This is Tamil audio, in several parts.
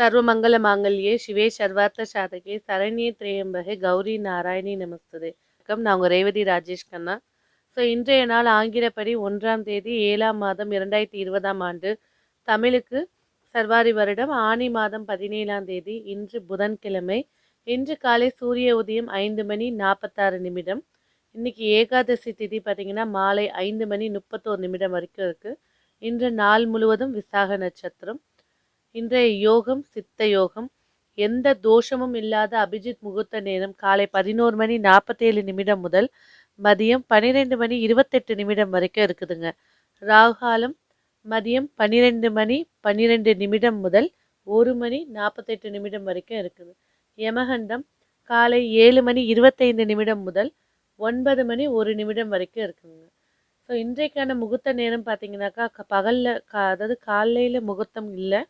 சர்வமங்கல மாங்கல்யே சிவே சர்வார்த்த சாதகே சரண்யே திரையம்பகே கௌரி நாராயணி நமஸ்ததே. வணக்கம். நான் உங்கள் ரேவதி ராஜேஷ் கண்ணா. ஸோ இன்றைய நாள் ஆங்கிலப்படி ஒன்றாம் தேதி ஏழாம் மாதம் இரண்டாயிரத்தி இருபதாம் ஆண்டு. தமிழுக்கு சர்வாரி வருடம். ஆனி மாதம் பதினேழாம் தேதி இன்று புதன்கிழமை. இன்று காலை சூரிய உதயம் ஐந்து மணி நாற்பத்தாறு நிமிடம். இன்றைக்கி ஏகாதசி திதி பார்த்திங்கன்னா மாலை ஐந்து மணி முப்பத்தோரு நிமிடம் வரைக்கும் இருக்குது இன்று நாள் முழுவதும் விசாக நட்சத்திரம். இன்றைய யோகம் சித்த யோகம். எந்த தோஷமும் இல்லாத அபிஜித் முகூர்த்த நேரம் காலை பதினோரு மணி நாற்பத்தேழு நிமிடம் முதல் மதியம் பன்னிரெண்டு மணி இருபத்தெட்டு நிமிடம் வரைக்கும் இருக்குதுங்க. ராகுகாலம் மதியம் பன்னிரெண்டு மணி பன்னிரெண்டு நிமிடம் முதல் ஒரு மணி நாற்பத்தெட்டு நிமிடம் வரைக்கும் இருக்குது. யமகண்டம் காலை ஏழு மணி இருபத்தைந்து நிமிடம் முதல் ஒன்பது மணி ஒரு நிமிடம் வரைக்கும் இருக்குங்க. ஸோ இன்றைக்கான முகூர்த்த நேரம் பார்த்தீங்கன்னாக்கா க- கா அதாவது காலையில் முகூர்த்தம் இல்லை.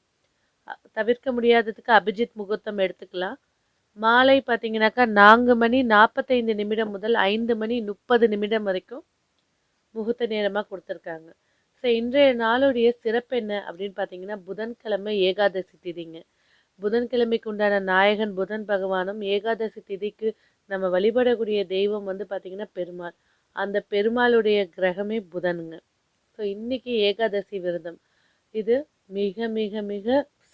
தவிர்க்க முடியாததுக்கு அபிஜித் முகூர்த்தம் எடுத்துக்கலாம். மாலை பார்த்தீங்கன்னாக்கா நான்கு மணி நாற்பத்தைந்து நிமிடம் முதல் ஐந்து மணி முப்பது நிமிடம் வரைக்கும் முகூர்த்த நேரமாக கொடுத்துருக்காங்க. ஸோ இன்றைய நாளுடைய சிறப்பு என்ன அப்படின்னு பார்த்தீங்கன்னா புதன்கிழமை ஏகாதசி திதிங்க. புதன்கிழமைக்கு உண்டான நாயகன் புதன் பகவானும் ஏகாதசி திதிக்கு நம்ம வழிபடக்கூடிய தெய்வம் வந்து பார்த்திங்கன்னா பெருமாள். அந்த பெருமாளுடைய கிரகமே புதனுங்க. ஸோ இன்றைக்கி ஏகாதசி விரதம். இது மிக மிக மிக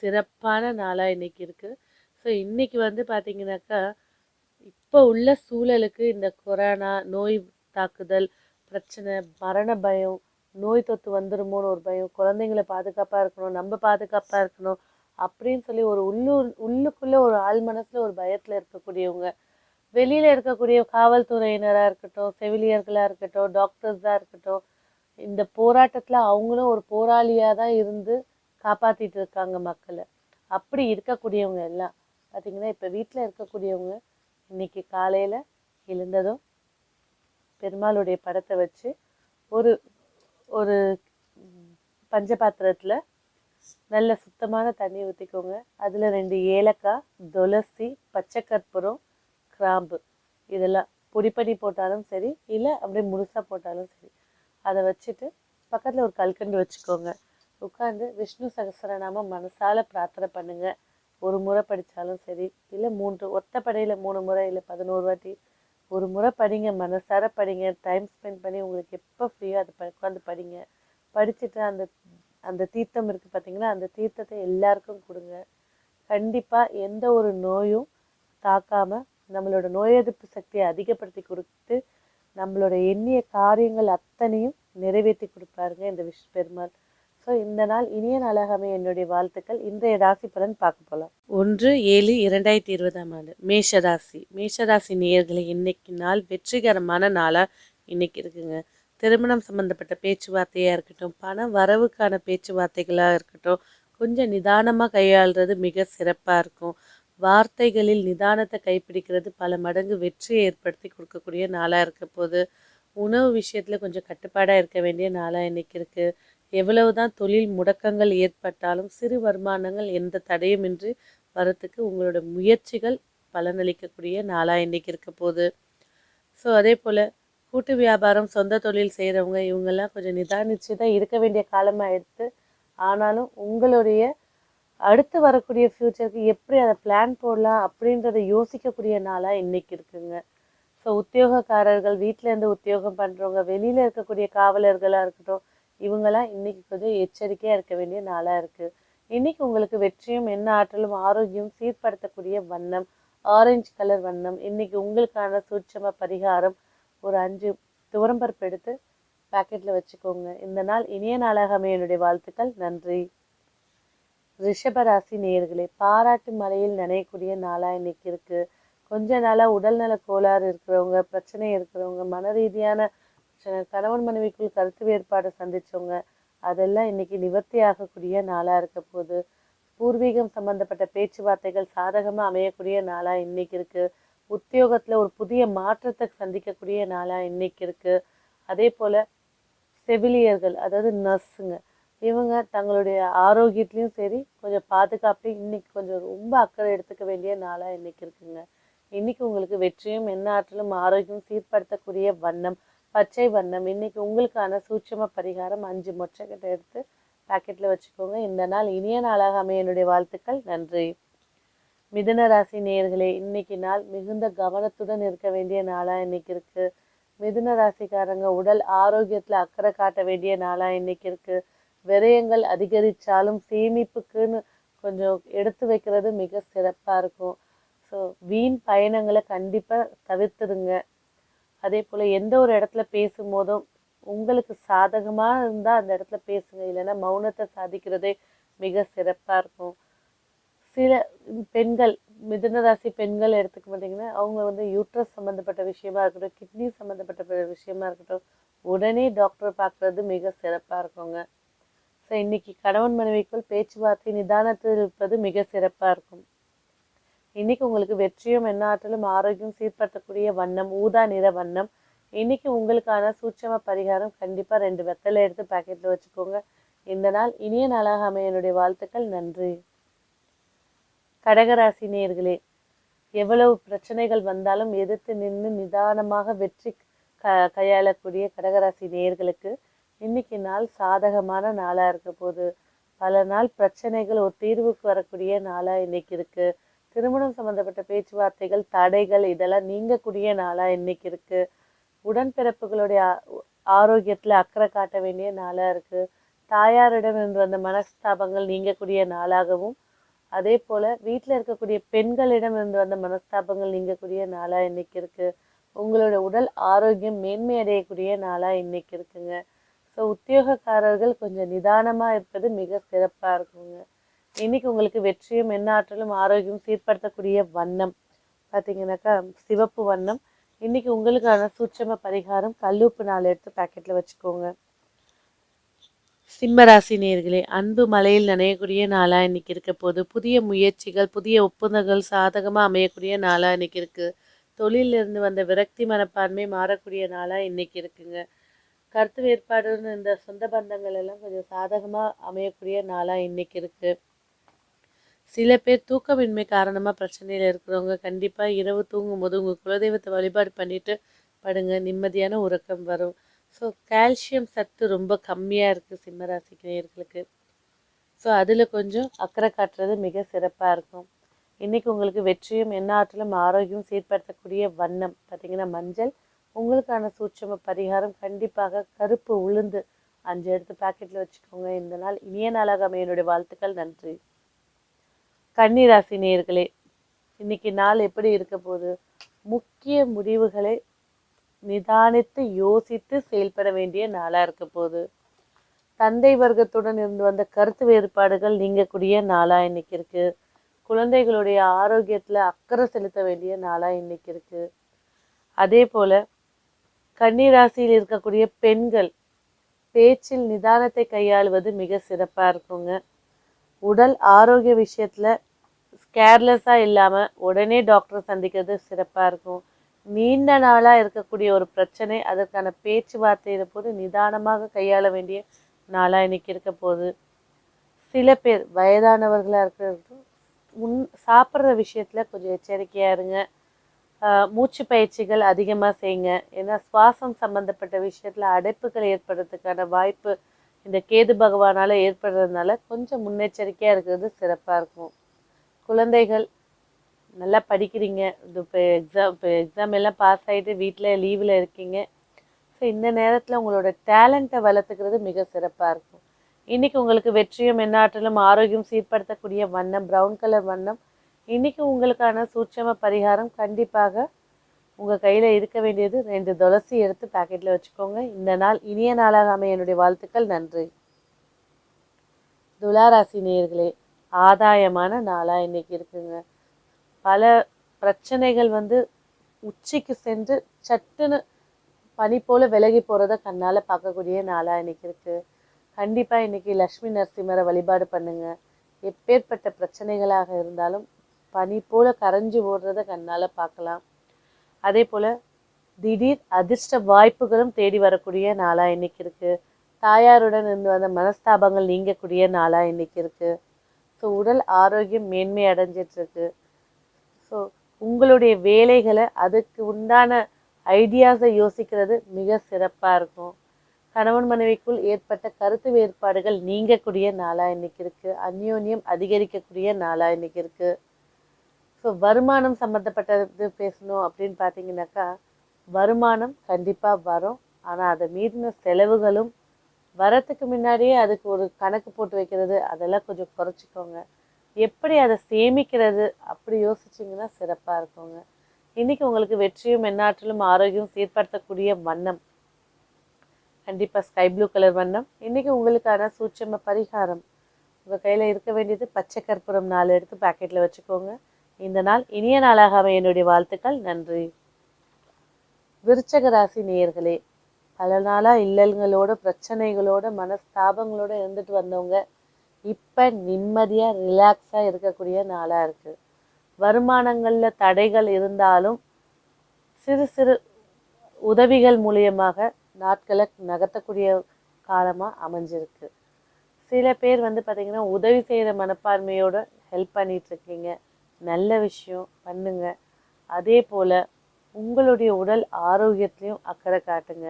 சிறப்பான நாளாக இன்றைக்கி இருக்குது ஸோ இன்றைக்கி வந்து பார்த்தீங்கன்னாக்கா இப்போ உள்ள சூழலுக்கு இந்த கொரோனா நோய் தாக்குதல் பிரச்சனை மரண பயம் நோய் தொத்து வந்துடுமோன்னு ஒரு பயம் குழந்தைங்களை பாதுகாப்பாக இருக்கணும் நம்ம பாதுகாப்பாக இருக்கணும் அப்படின்னு சொல்லி ஒரு உள்ளூர் உள்ளுக்குள்ளே ஒரு ஆள் மனசில் ஒரு பயத்தில் இருக்கக்கூடியவங்க வெளியில் இருக்கக்கூடிய காவல்துறையினராக இருக்கட்டும் செவிலியர்களாக இருக்கட்டும் டாக்டர்ஸாக இருக்கட்டும் இந்த போராட்டத்தில் அவங்களும் ஒரு போராளியாக தான் இருந்து காப்பாற்றிட்டு இருக்காங்க மக்களை. அப்படி இருக்கக்கூடியவங்க எல்லாம். பார்த்திங்கன்னா இப்போ வீட்டில் இருக்கக்கூடியவங்க இன்னைக்கு காலையில் எழுந்ததும் பெருமாளுடைய படத்தை வச்சு ஒரு ஒரு பஞ்ச பஞ்சபாத்திரத்தில் நல்ல சுத்தமான தண்ணி ஊற்றிக்கோங்க அதில் ரெண்டு ஏலக்காய் துளசி பச்சை கற்பூரம் கிராம்பு. இதெல்லாம் பொடி பண்ணி போட்டாலும் சரி இல்லை அப்படியே முழுசாக போட்டாலும் சரி. அதை வச்சுட்டு பக்கத்தில் ஒரு கல்கண்டு வச்சுக்கோங்க. உட்காந்து விஷ்ணு சகசரநாமம் மனசால பிரார்த்தனை பண்ணுங்க. ஒரு முறை படித்தாலும் சரி இல்லை மூன்று ஒத்த படையில் மூணு முறை இல்லை பதினோரு வாட்டி ஒரு முறை படிங்க. மனசார படிங்க. டைம் ஸ்பெண்ட் பண்ணி உங்களுக்கு எப்போ ஃப்ரீயோ அதை ப- உட்காந்து படிங்க. படிச்சுட்டு அந்த அந்த தீர்த்தம் இருக்குது பார்த்தீங்கன்னா அந்த தீர்த்தத்தை எல்லாருக்கும் கொடுங்க. கண்டிப்பாக எந்த ஒரு நோயும் தாக்காமல் நம்மளோட நோய் எதிர்ப்பு சக்தியை அதிகப்படுத்தி கொடுத்து நம்மளோட எண்ணிய காரியங்கள் அத்தனையும் நிறைவேற்றி கொடுப்பாருங்க இந்த விஷ் பெருமாள். ஸோ இந்த நாள் இனிய நாளாகவே என்னுடைய வாழ்த்துக்கள். இன்றைய ராசி பலன் பார்க்க போகலாம் ஒன்று ஏழு இரண்டாயிரத்தி இருபதாம் ஆண்டு. மேஷ ராசி. மேஷ ராசி நேயர்களை இன்னைக்கு நாள் வெற்றிகரமான நாளாக இன்னைக்கு இருக்குங்க. திருமணம் சம்பந்தப்பட்ட பேச்சுவார்த்தையாக இருக்கட்டும் பண வரவுக்கான பேச்சுவார்த்தைகளாக இருக்கட்டும் கொஞ்சம் நிதானமாக கையாளுறது மிக சிறப்பாக இருக்கும். வார்த்தைகளில் நிதானத்தை கைப்பிடிக்கிறது பல மடங்கு வெற்றியை ஏற்படுத்தி கொடுக்கக்கூடிய நாளாக இருக்க போது உணவு விஷயத்தில் கொஞ்சம் கட்டுப்பாடாக இருக்க வேண்டிய நாளாக இன்னைக்கு இருக்குது எவ்வளவு தான் தொழில் முடக்கங்கள் ஏற்பட்டாலும் சிறு வருமானங்கள் எந்த தடையுமின்றி வரத்துக்கு உங்களோட முயற்சிகள் பலனளிக்கக்கூடிய நாளாக இன்னைக்கு இருக்க போகுது ஸோ அதே போல் கூட்டு வியாபாரம் சொந்த தொழில் செய்கிறவங்க இவங்கெல்லாம் கொஞ்சம் நிதானிச்சு தான் இருக்க வேண்டிய காலமாக எடுத்து ஆனாலும் உங்களுடைய அடுத்து வரக்கூடிய ஃப்யூச்சருக்கு எப்படி அதை பிளான் போடலாம் அப்படின்றத யோசிக்கக்கூடிய நாளாக இன்றைக்கி இருக்குங்க. ஸோ உத்தியோகக்காரர்கள் வீட்டில் இருந்து உத்தியோகம் பண்ணுறவங்க வெளியில் இருக்கக்கூடிய காவலர்களாக இருக்கட்டும் இவங்கெல்லாம் இன்றைக்கி கொஞ்சம் எச்சரிக்கையாக இருக்க வேண்டிய நாளாக இருக்குது இன்றைக்கி உங்களுக்கு வெற்றியும் என்ன ஆற்றலும் ஆரோக்கியம் சீர்படுத்தக்கூடிய வண்ணம் ஆரஞ்சு கலர் வண்ணம் இன்றைக்கி உங்களுக்கான சூட்சம பரிகாரம் ஒரு அஞ்சு துவரம்பருப்பு எடுத்து பாக்கெட்டில் வச்சுக்கோங்க. இந்த நாள் இனிய நாளாக அமைய என்னுடைய வாழ்த்துக்கள். நன்றி. ரிஷபராசி நேயர்களே பாராட்டு மலையில் நனையக்கூடிய நாளாக இன்னைக்கு இருக்கு. கொஞ்ச நாளாக உடல்நல கோளாறு இருக்கிறவங்க பிரச்சனை இருக்கிறவங்க மன ரீதியான பிரச்சனை கணவன் மனைவிக்குள் கருத்து வேறுபாடு சந்திச்சவங்க அதெல்லாம் இன்னைக்கு நிவர்த்தி ஆகக்கூடிய நாளாக இருக்க போது பூர்வீகம் சம்பந்தப்பட்ட பேச்சுவார்த்தைகள் சாதகமாக அமையக்கூடிய நாளாக இன்னைக்கு இருக்கு. உத்தியோகத்தில் ஒரு புதிய மாற்றத்தை சந்திக்கக்கூடிய நாளாக இன்னைக்கு இருக்கு. அதே போல செவிலியர்கள் அதாவது நர்ஸுங்க இவங்க தங்களுடைய ஆரோக்கியத்துலேயும் சரி கொஞ்சம் பாதுகாப்பையும் இன்றைக்கி கொஞ்சம் ரொம்ப அக்கறை எடுத்துக்க வேண்டிய நாளாக இன்றைக்கி இருக்குங்க. இன்றைக்கி உங்களுக்கு வெற்றியும் என்ன ஆற்றலும் ஆரோக்கியம் சீர்படுத்தக்கூடிய வண்ணம் பச்சை வண்ணம். இன்றைக்கி உங்களுக்கான சூட்சம பரிகாரம் அஞ்சு மொச்சக்கட்டை எடுத்து பாக்கெட்டில் வச்சுக்கோங்க. இந்த நாள் இனிய நாளாக அமைய என்னுடைய வாழ்த்துக்கள். நன்றி. மிதுன ராசி நேயர்களே இன்னைக்கு நாள் மிகுந்த கவனத்துடன் இருக்க வேண்டிய நாளாக இன்னைக்கு இருக்குது மிதுன ராசிக்காரங்க உடல் ஆரோக்கியத்தில் அக்கறை காட்ட வேண்டிய நாளாக இன்னைக்கு இருக்குது விரயங்கள் அதிகரித்தாலும் சேமிப்புக்குன்னு கொஞ்சம் எடுத்து வைக்கிறது மிக சிறப்பாக இருக்கும். ஸோ வீண் பயணங்களை கண்டிப்பாக தவிர்த்துடுங்க. அதே போல் எந்த ஒரு இடத்துல பேசும்போதும் உங்களுக்கு சாதகமாக இருந்தால் அந்த இடத்துல பேசுங்க. இல்லைன்னா மௌனத்தை சாதிக்கிறதே மிக சிறப்பாக இருக்கும். சில பெண்கள் மிதுன ராசி பெண்கள் எடுத்துக்க மாட்டிங்கன்னா அவங்க வந்து யூட்ரஸ் சம்மந்தப்பட்ட விஷயமா இருக்கட்டும் கிட்னி சம்மந்தப்பட்ட விஷயமா இருக்கட்டும் உடனே டாக்டர் பார்க்குறது மிக சிறப்பாக இருக்குங்க. ஸோ இன்னைக்கு கணவன் மனைவிக்குள் பேச்சுவார்த்தை நிதானத்தில் இருப்பது மிக சிறப்பாக இருக்கும். இன்றைக்கி உங்களுக்கு வெற்றியும் எண்ணாற்றலும் ஆரோக்கியம் சீர்படுத்தக்கூடிய வண்ணம் ஊதா நிற வண்ணம். இன்னைக்கு உங்களுக்கான சூட்சம பரிகாரம் கண்டிப்பாக ரெண்டு வெத்தலை எடுத்து பாக்கெட்டில் வச்சுக்கோங்க. இந்த நாள் இனிய நாளாக அமைய என்னுடைய வாழ்த்துக்கள். நன்றி. கடகராசி நேயர்களே எவ்வளவு பிரச்சனைகள் வந்தாலும் எதிர்த்து நின்று நிதானமாக வெற்றி க கையாளக்கூடிய கடகராசி நேயர்களுக்கு இன்னைக்கு நாள் சாதகமான நாளாக இருக்க போது பல நாள் பிரச்சனைகள் ஒரு தீர்வுக்கு வரக்கூடிய நாளாக இன்னைக்கு இருக்குது திருமணம் சம்மந்தப்பட்ட பேச்சுவார்த்தைகள் தடைகள் இதெல்லாம் நீங்கக்கூடிய நாளாக இன்னைக்கு இருக்குது உடன்பிறப்புகளுடைய ஆரோக்கியத்தில் அக்கறை காட்ட வேண்டிய நாளாக இருக்குது தாயாரிடம் இருந்து வந்த மனஸ்தாபங்கள் நீங்கக்கூடிய நாளாகவும் அதே போல் வீட்டில் இருக்கக்கூடிய பெண்களிடம் இருந்து வந்த மனஸ்தாபங்கள் நீங்கக்கூடிய நாளாக இன்றைக்கி இருக்குது உங்களோட உடல் ஆரோக்கியம் மேன்மை அடையக்கூடிய இன்றைக்கி இருக்குங்க. ஸோ உத்தியோகக்காரர்கள் கொஞ்சம் நிதானமாக இருப்பது மிக சிறப்பாக இருக்குங்க. இன்னைக்கு உங்களுக்கு வெற்றியும் எண்ணாற்றலும் ஆரோக்கியம் சீர்படுத்தக்கூடிய வண்ணம். பார்த்தீங்கன்னாக்கா சிவப்பு வண்ணம். இன்னைக்கு உங்களுக்கான சூட்சம பரிகாரம் கல்லுப்பு நாள் எடுத்து பேக்கெட்டில் வச்சுக்கோங்க. சிம்மராசி நேர்களே அன்பு மலையில் நனையக்கூடிய நாளாக இன்னைக்கு இருக்க போது புதிய முயற்சிகள் புதிய ஒப்பந்தங்கள் சாதகமாக அமையக்கூடிய நாளாக இன்னைக்கு இருக்கு. தொழிலிருந்து வந்த விரக்தி மனப்பான்மை மாறக்கூடிய நாளாக இன்னைக்கு இருக்குங்க. கருத்து வேறுபாடுன்னு இந்த சொந்த பந்தங்கள் எல்லாம் கொஞ்சம் சாதகமாக அமையக்கூடிய நாளாக இன்றைக்கி இருக்குது சில பேர் தூக்கமின்மை காரணமாக பிரச்சனையில் இருக்கிறவங்க கண்டிப்பாக இரவு தூங்கும் போது குலதெய்வத்தை வழிபாடு பண்ணிவிட்டு படுங்க. நிம்மதியான உறக்கம் வரும். ஸோ கால்சியம் சத்து ரொம்ப கம்மியாக இருக்குது சிம்மராசிக்கு நேயர்களுக்கு. ஸோ அதில் கொஞ்சம் அக்கறை காட்டுறது மிக சிறப்பாக இருக்கும். இன்றைக்கி உங்களுக்கு வெற்றியும் எண்ணாற்றலும் ஆரோக்கியம் சீர்படுத்தக்கூடிய வண்ணம். பார்த்திங்கன்னா மஞ்சள் உங்களுக்கான சூட்சம பரிகாரம் கண்டிப்பாக கருப்பு உளுந்து. அஞ்சு எடுத்து பாக்கெட்டில் வச்சுக்கோங்க. இந்த நாள் இனிய நாளாக அமையனுடைய என்னுடைய வாழ்த்துக்கள். நன்றி. கன்னிராசி நேர்களே இன்னைக்கு நாள் எப்படி இருக்க போகுது? முக்கிய முடிவுகளை நிதானித்து யோசித்து செயல்பட வேண்டிய நாளாக இருக்க போகுது. தந்தை வர்க்கத்துடன் இருந்து வந்த கருத்து வேறுபாடுகள் நீங்கக்கூடிய நாளாக இன்னைக்கு இருக்கு. குழந்தைகளுடைய ஆரோக்கியத்தில் அக்கறை செலுத்த வேண்டிய நாளாக இன்னைக்கு இருக்கு. அதே போல் கன்னிராசியில் இருக்கக்கூடிய பெண்கள் பேச்சில் நிதானத்தை கையாளுவது மிக சிறப்பாக இருக்குங்க. உடல் ஆரோக்கிய விஷயத்தில் கேர்லெஸ்ஸாக இல்லாமல் உடனே டாக்டர் சந்திக்கிறது சிறப்பாக இருக்கும். நீண்ட நாளாக இருக்கக்கூடிய ஒரு பிரச்சனை அதற்கான பேச்சுவார்த்தையில போது நிதானமாக கையாள வேண்டிய நாளாக இன்னைக்கு இருக்க போகுது. சில பேர் வயதானவர்களாக இருக்கிறது உன் சாப்பிட்ற விஷயத்தில் கொஞ்சம் எச்சரிக்கையாக இருங்க. மூச்சு பயிற்சிகள் அதிகமாக செய்யுங்க. ஏன்னா சுவாசம் சம்மந்தப்பட்ட விஷயத்தில் அடைப்புகள் ஏற்படுறதுக்கான வாய்ப்பு இந்த கேது பகவானால ஏற்படுறதுனால கொஞ்சம் முன்னெச்சரிக்கையாக இருக்கிறது சிறப்பாக இருக்கும். குழந்தைகள் நல்லா படிக்கிறீங்க. இது இப்போ எக்ஸாம் இப்போ எக்ஸாம் எல்லாம் பாஸ் ஆகிட்டு வீட்டில் லீவில் இருக்கீங்க. ஸோ இந்த நேரத்தில் உங்களோட டேலண்ட்டை வளர்த்துக்கிறது மிக சிறப்பாக இருக்கும். இன்றைக்கி உங்களுக்கு வெற்றியும் எண்ணாற்றலும் ஆரோக்கியம் சீர்படுத்தக்கூடிய வண்ணம் ப்ரௌன் கலர் வண்ணம் இன்னைக்கு உங்களுக்கான சூட்சம பரிகாரம் கண்டிப்பாக உங்கள் கையில் இருக்க வேண்டியது. ரெண்டு துளசி எடுத்து பாக்கெட்டில் வச்சுக்கோங்க. இந்த நாள் இனிய நாளாக அமைய என்னுடைய வாழ்த்துக்கள். நன்றி. துளாராசி நேர்களே ஆதாயமான நாளாக இன்றைக்கி இருக்குங்க. பல பிரச்சனைகள் வந்து உச்சிக்கு சென்று சட்டுன்னு பனி போல் விலகி போகிறத கண்ணால் பார்க்கக்கூடிய நாளாக இன்றைக்கி இருக்குது கண்டிப்பாக இன்றைக்கி லக்ஷ்மி நரசிம்மரை வழிபாடு பண்ணுங்கள் எப்பேற்பட்ட பிரச்சனைகளாக இருந்தாலும் பனி போல கரைஞ்சு ஓடுறத கண்ணால் பார்க்கலாம். அதே போல் திடீர் அதிர்ஷ்ட வாய்ப்புகளும் தேடி வரக்கூடிய நாளாக இன்னைக்கு இருக்குது தாயாருடன் இருந்து வந்த மனஸ்தாபங்கள் நீங்கக்கூடிய நாளாக இன்னைக்கு இருக்குது ஸோ உடல் ஆரோக்கியம் மேன்மை அடைஞ்சிட்ருக்கு ஸோ உங்களுடைய வேலைகளை அதுக்கு உண்டான ஐடியாஸை யோசிக்கிறது மிக சிறப்பாக இருக்கும். கணவன் மனைவிக்குள் ஏற்பட்ட கருத்து வேறுபாடுகள் நீங்கக்கூடிய நாளாக இன்னைக்கு இருக்குது அந்யோன்யம் அதிகரிக்கக்கூடிய நாளாக இன்னைக்கு இருக்குது ஸோ வருமானம் சம்மந்தப்பட்டது பேசணும் அப்படின்னு பார்த்தீங்கன்னாக்கா வருமானம் கண்டிப்பாக வரும். ஆனால் அதை மீறின செலவுகளும் வரத்துக்கு முன்னாடியே அதுக்கு ஒரு கணக்கு போட்டு வைக்கிறது அதெல்லாம் கொஞ்சம் குறைச்சிக்கோங்க. எப்படி அதை சேமிக்கிறது அப்படி யோசிச்சிங்கன்னா சிறப்பாக இருக்குங்க. இன்றைக்கி உங்களுக்கு வெற்றியும் எந்நாட்டிலும் ஆரோக்கியம் சீர்படுத்தக்கூடிய வண்ணம். கண்டிப்பாக ஸ்கை ப்ளூ கலர் வண்ணம். இன்றைக்கி உங்களுக்கான சூட்சம பரிகாரம். உங்கள் கையில் இருக்க வேண்டியது பச்சை கற்பூரம் நாலு எடுத்து பாக்கெட்டில் வச்சுக்கோங்க. இந்த நாள் இனிய நாளாக அமைய என்னுடைய வாழ்த்துக்கள். நன்றி. விருச்சக ராசி நேயர்களே பல நாளாக இல்லல்களோட பிரச்சனைகளோட மனஸ்தாபங்களோட இருந்துட்டு வந்தவங்க இப்போ நிம்மதியாக ரிலாக்ஸாக இருக்கக்கூடிய நாளாக இருக்குது வருமானங்களில் தடைகள் இருந்தாலும் சிறு சிறு உதவிகள் மூலியமாக நாட்களை நகர்த்தக்கூடிய காலமாக அமைஞ்சிருக்கு. சில பேர் வந்து பார்த்திங்கன்னா உதவி செய்கிற மனப்பான்மையோட ஹெல்ப் பண்ணிகிட்ருக்கீங்க இருக்கீங்க. நல்ல விஷயம் பண்ணுங்க. அதே போல் உங்களுடைய உடல் ஆரோக்கியத்திலையும் அக்கறை காட்டுங்க.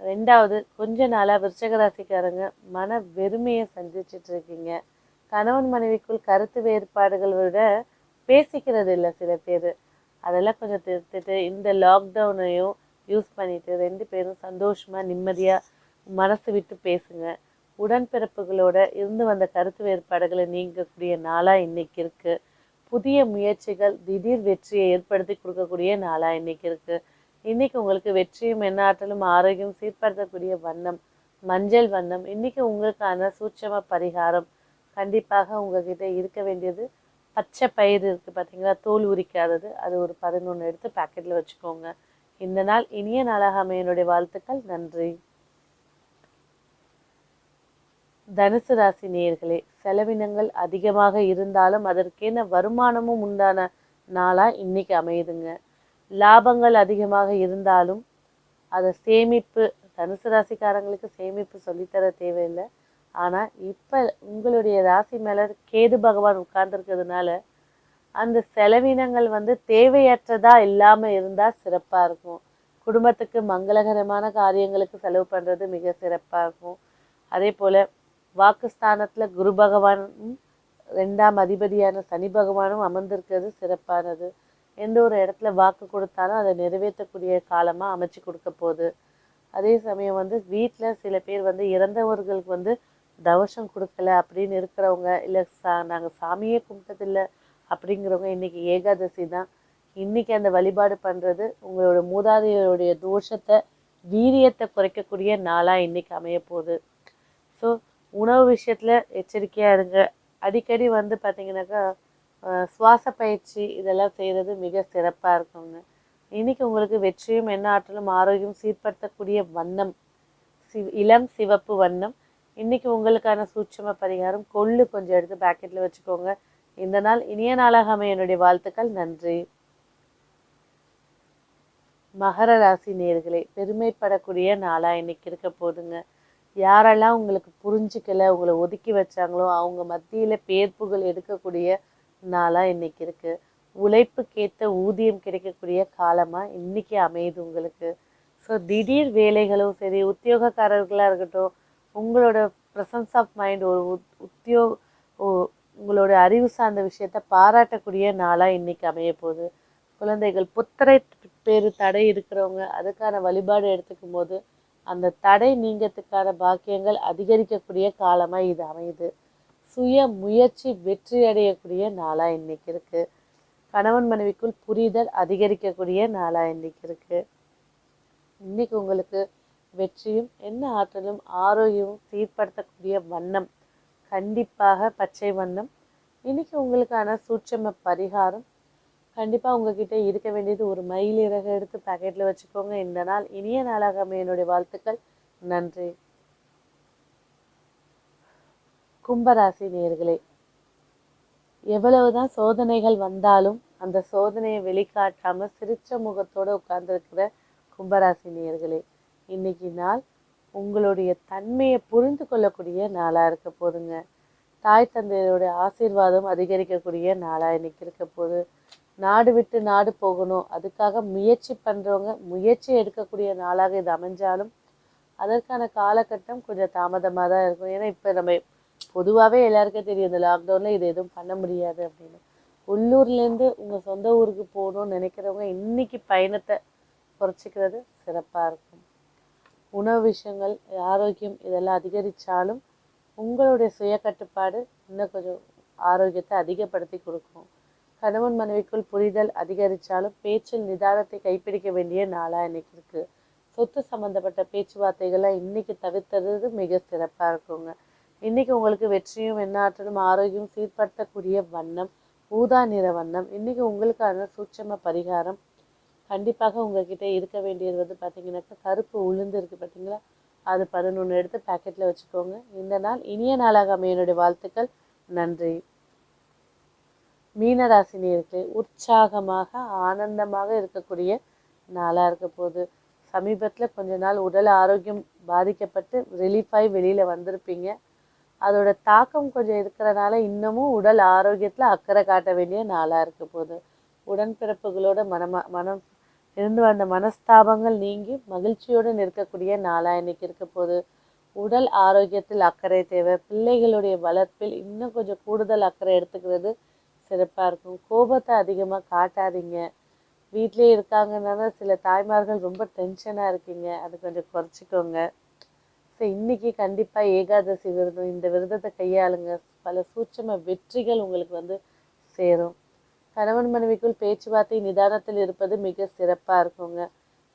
ரெண்டாவது கொஞ்ச நாளாக விருச்சக ராசிக்காரங்க மன வெறுமையை சந்திச்சுட்டு இருக்கீங்க. கணவன் மனைவிக்குள் கருத்து வேறுபாடுகள் விட பேசிக்கிறது இல்லை சில பேர். அதெல்லாம் கொஞ்சம் திருத்திட்டு இந்த லாக்டவுனையும் யூஸ் பண்ணிட்டு ரெண்டு பேரும் சந்தோஷமாக நிம்மதியாக மனசு விட்டு பேசுங்க. உடன்பிறப்புகளோட இருந்து வந்த கருத்து வேறுபாடுகளை நீங்கக்கூடிய நாளாக இன்னைக்கு இருக்குது புதிய முயற்சிகள் திடீர் வெற்றியை ஏற்படுத்தி கொடுக்கக்கூடிய நாளாக இன்னைக்கு இருக்குது இன்றைக்கி உங்களுக்கு வெற்றியும் எண்ணாற்றலும் ஆரோக்கியம் சீர்படுத்தக்கூடிய வண்ணம் மஞ்சள் வண்ணம் இன்னைக்கு உங்களுக்கான சூட்சம பரிகாரம் கண்டிப்பாக உங்ககிட்ட இருக்க வேண்டியது. பச்சை பயிறு இருக்குது பார்த்தீங்களா தோல் உரிக்காதது. அது ஒரு பதினொன்று எடுத்து பாக்கெட்டில் வச்சுக்கோங்க. இந்த நாள் இனிய நாளாக அமையனுடைய வாழ்த்துக்கள். நன்றி. தனுசு ராசி நேயர்களே செலவினங்கள் அதிகமாக இருந்தாலும் அதற்கேன வருமானமும் உண்டான நாளாக இன்னைக்கு அமையுதுங்க. லாபங்கள் அதிகமாக இருந்தாலும் அதை சேமிப்பு தனுசு ராசிக்காரங்களுக்கு சேமிப்பு சொல்லித்தர தேவையில்லை. ஆனால் இப்போ உங்களுடைய ராசி மேலே கேது பகவான் உட்கார்ந்துருக்கிறதுனால அந்த செலவினங்கள் வந்து தேவையற்றதா இல்லாமல் இருந்தால் சிறப்பாக இருக்கும். குடும்பத்துக்கு மங்களகரமான காரியங்களுக்கு செலவு பண்ணுறது மிக சிறப்பாக இருக்கும். அதே போல் வாக்குஸ்தானத்தில் குரு பகவானும் ரெண்டாம் அதிபதியான சனி பகவானும் அமர்ந்திருக்கிறது சிறப்பானது எந்த ஒரு இடத்துல வாக்கு கொடுத்தாலும் அதை நிறைவேற்றக்கூடிய காலமாக அமைச்சு கொடுக்க போகுது. அதே சமயம் வந்து வீட்டில் சில பேர் வந்து இறந்தவர்களுக்கு வந்து தவசம் கொடுக்கல அப்படின்னு இருக்கிறவங்க இல்லை சா நாங்கள் சாமியே கும்பிட்டதில்லை அப்படிங்கிறவங்க இன்றைக்கி ஏகாதசி தான். இன்னைக்கு அந்த வழிபாடு பண்ணுறது உங்களோட மூதாதையருடைய தோஷத்தை வீரியத்தை குறைக்கக்கூடிய நாளாக இன்றைக்கி அமைய போகுது. ஸோ உணவு விஷயத்தில் எச்சரிக்கையாக இருங்க. அடிக்கடி வந்து பார்த்தீங்கன்னாக்கா சுவாச பயிற்சி இதெல்லாம் செய்கிறது மிக சிறப்பாக இருக்குங்க. இன்னைக்கு உங்களுக்கு வெற்றியும் என்ன ஆற்றலும் ஆரோக்கியம் சீர்படுத்தக்கூடிய வண்ணம் சிவ் இளம் சிவப்பு வண்ணம். இன்றைக்கி உங்களுக்கான சூட்சம பரிகாரம் கொள்ளு கொஞ்சம் எடுத்து பாக்கெட்டில் வச்சுக்கோங்க. இந்த நாள் இனிய நாளாக அமைய என்னுடைய வாழ்த்துக்கள். நன்றி. மகர ராசி நேர்களை பெருமைப்படக்கூடிய நாளாக இன்றைக்கி இருக்க போதுங்க. யாரெல்லாம் உங்களுக்கு புரிஞ்சுக்கலை உங்களை ஒதுக்கி வச்சாங்களோ அவங்க மத்தியில் பேர்ப்புகள் எடுக்கக்கூடிய நாளாக இன்றைக்கி இருக்குது உழைப்புக்கேற்ற ஊதியம் கிடைக்கக்கூடிய காலமாக இன்றைக்கி அமையுது உங்களுக்கு. ஸோ திடீர் வேலைகளும் சரி உத்தியோகக்காரர்களாக இருக்கட்டும் உங்களோட ப்ரெசன்ஸ் ஆஃப் மைண்ட் ஒரு உத்தியோ உங்களோட அறிவு சார்ந்த விஷயத்த பாராட்டக்கூடிய நாளாக இன்றைக்கி அமைய போகுது. குழந்தைகள் புத்தரை பேர் தடை இருக்கிறவங்க அதுக்கான வழிபாடு எடுத்துக்கும் போது அந்த தடை நீங்கத்துக்கான பாக்கியங்கள் அதிகரிக்கக்கூடிய காலமாக இது அமையுது. சுய முயற்சி வெற்றி அடையக்கூடிய நாளாக இன்னைக்கு இருக்குது கணவன் மனைவிக்குள் புரிதல் அதிகரிக்கக்கூடிய நாளாக இன்னைக்கு இருக்குது இன்றைக்கி உங்களுக்கு வெற்றியும் என்ன ஆற்றலும் ஆரோக்கியமும் சீர்படுத்தக்கூடிய வண்ணம் கண்டிப்பாக பச்சை வண்ணம். இன்றைக்கி உங்களுக்கான சூட்சம பரிகாரம் கண்டிப்பாக உங்ககிட்ட இருக்க வேண்டியது ஒரு மயில் இறகு எடுத்து பாக்கெட்டில் வச்சுக்கோங்க. இந்த நாள் இனிய நாளாக என்னுடைய வாழ்த்துக்கள். நன்றி. கும்பராசி நேர்களே எவ்வளவுதான் சோதனைகள் வந்தாலும் அந்த சோதனையை வெளிக்காட்டாமல் சிரிச்ச முகத்தோடு உட்கார்ந்துருக்கிற கும்பராசி நேர்களே இன்னைக்கு நாள் உங்களுடைய தன்மையை புரிந்து கொள்ளக்கூடிய நாளாக இருக்க போதுங்க. தாய் தந்தையருடைய ஆசீர்வாதம் அதிகரிக்கக்கூடிய நாளாக இன்னைக்கு இருக்க போகுது நாடு விட்டு நாடு போகணும். அதுக்காக முயற்சி பண்ணுறவங்க முயற்சி எடுக்கக்கூடிய நாளாக இது அமைஞ்சாலும் அதற்கான காலகட்டம் கொஞ்சம் தாமதமாக தான் இருக்கும். ஏன்னா இப்போ நம்ம பொதுவாகவே எல்லாருக்கும் தெரியும் இந்த லாக்டவுனில் இது எதுவும் பண்ண முடியாது அப்படின்னு. உள்ளூர்லேருந்து உங்கள் சொந்த ஊருக்கு போகணும்னு நினைக்கிறவங்க இன்றைக்கி பயணத்தை குறைச்சிக்கிறது சிறப்பாக இருக்கும். உணவு விஷயங்கள் ஆரோக்கியம் இதெல்லாம் அதிகரித்தாலும் உங்களுடைய சுய கட்டுப்பாடு இன்னும் கொஞ்சம் ஆரோக்கியத்தை அதிகப்படுத்தி கொடுக்கும். கணவன் மனைவிக்குள் புரிதல் அதிகரித்தாலும் பேச்சில் நிதானத்தை கைப்பிடிக்க வேண்டிய நாளாக இன்னைக்கு இருக்குது சொத்து சம்மந்தப்பட்ட பேச்சுவார்த்தைகள்லாம் இன்னைக்கு தவிர்த்தது மிக சிறப்பாக இருக்குங்க. இன்னைக்கு உங்களுக்கு வெற்றியும் எண்ணாற்றலும் ஆரோக்கியம் சீர்படுத்தக்கூடிய வண்ணம் ஊதா நிற வண்ணம் இன்னைக்கு உங்களுக்கான சூட்சம பரிகாரம் கண்டிப்பாக உங்ககிட்ட இருக்க வேண்டியது வந்து பார்த்தீங்கன்னாக்கா கருப்பு உளுந்து இருக்குது பார்த்தீங்களா அது பதினொன்று எடுத்து பேக்கெட்டில் வச்சுக்கோங்க. இந்த நாள் இனிய நாளாக அமையனுடைய வாழ்த்துக்கள். நன்றி. மீனராசினியர்களே உற்சாகமாக ஆனந்தமாக இருக்கக்கூடிய நாளாக இருக்க போகுது. சமீபத்தில் கொஞ்ச நாள் உடல் ஆரோக்கியம் பாதிக்கப்பட்டு ரிலீஃப் ஆகி வெளியில் வந்திருப்பீங்க. அதோட தாக்கம் கொஞ்சம் இருக்கிறனால இன்னமும் உடல் ஆரோக்கியத்தில் அக்கறை காட்ட வேண்டிய நாளாக இருக்க போகுது. உடன்பிறப்புகளோட மனம மனம் இருந்து வந்த மனஸ்தாபங்கள் நீங்கி மகிழ்ச்சியோடு நிற்கக்கூடிய நாளாக இன்னைக்கு இருக்க போகுது. உடல் ஆரோக்கியத்தில் அக்கறை தேவை. பிள்ளைகளுடைய வளர்ப்பில் இன்னும் கொஞ்சம் கூடுதல் அக்கறை எடுத்துக்கிறது. சிறப்பாக இருக்கும். கோபத்தை அதிகமாக காட்டாதீங்க. வீட்டிலே இருக்காங்கனால சில தாய்மார்கள் ரொம்ப டென்ஷனாக இருக்கீங்க. அது கொஞ்சம் குறைச்சிக்கோங்க. ஸோ இன்னைக்கு கண்டிப்பாக ஏகாதசி விரதம். இந்த விரதத்தை கையாளுங்க. பல சூட்சம வெற்றிகள் உங்களுக்கு வந்து சேரும். கணவன் மனைவிக்குள் பேச்சுவார்த்தை நிதானத்தில் இருப்பது மிக சிறப்பாக இருக்குங்க.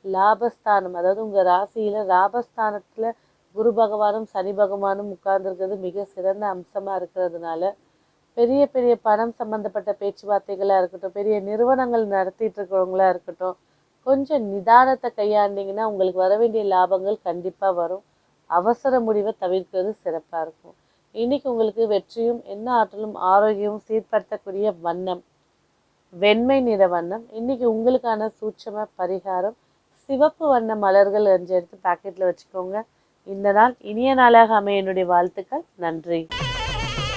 லாபஸ்தானம். அதாவது உங்கள் ராசியில் லாபஸ்தானத்தில் குரு பகவானும் சனி பகவானும் உட்கார்ந்துருக்கிறது மிக சிறந்த அம்சமாக இருக்கிறதுனால பெரிய பெரிய பணம் சம்மந்தப்பட்ட பேச்சுவார்த்தைகளாக இருக்கட்டும் பெரிய நிறுவனங்கள் நடத்திட்டு இருக்கிறவங்களா இருக்கட்டும் கொஞ்சம் நிதானத்தை கையாண்டிங்கன்னா உங்களுக்கு வர வேண்டிய லாபங்கள் கண்டிப்பாக வரும். அவசர முடிவை தவிர்க்கிறது சிறப்பாக இருக்கும். இன்னைக்கு உங்களுக்கு வெற்றியும் என்ன ஆற்றலும் ஆரோக்கியமும் சீர்படுத்தக்கூடிய வண்ணம் வெண்மை நிற வண்ணம். இன்னைக்கு உங்களுக்கான சூட்சம பரிகாரம் சிவப்பு வண்ண மலர்கள் அஞ்சு எடுத்து பாக்கெட்டில் வச்சுக்கோங்க. இந்த நாள் இனிய நாளாக அமைய என்னுடைய வாழ்த்துக்கள். நன்றி.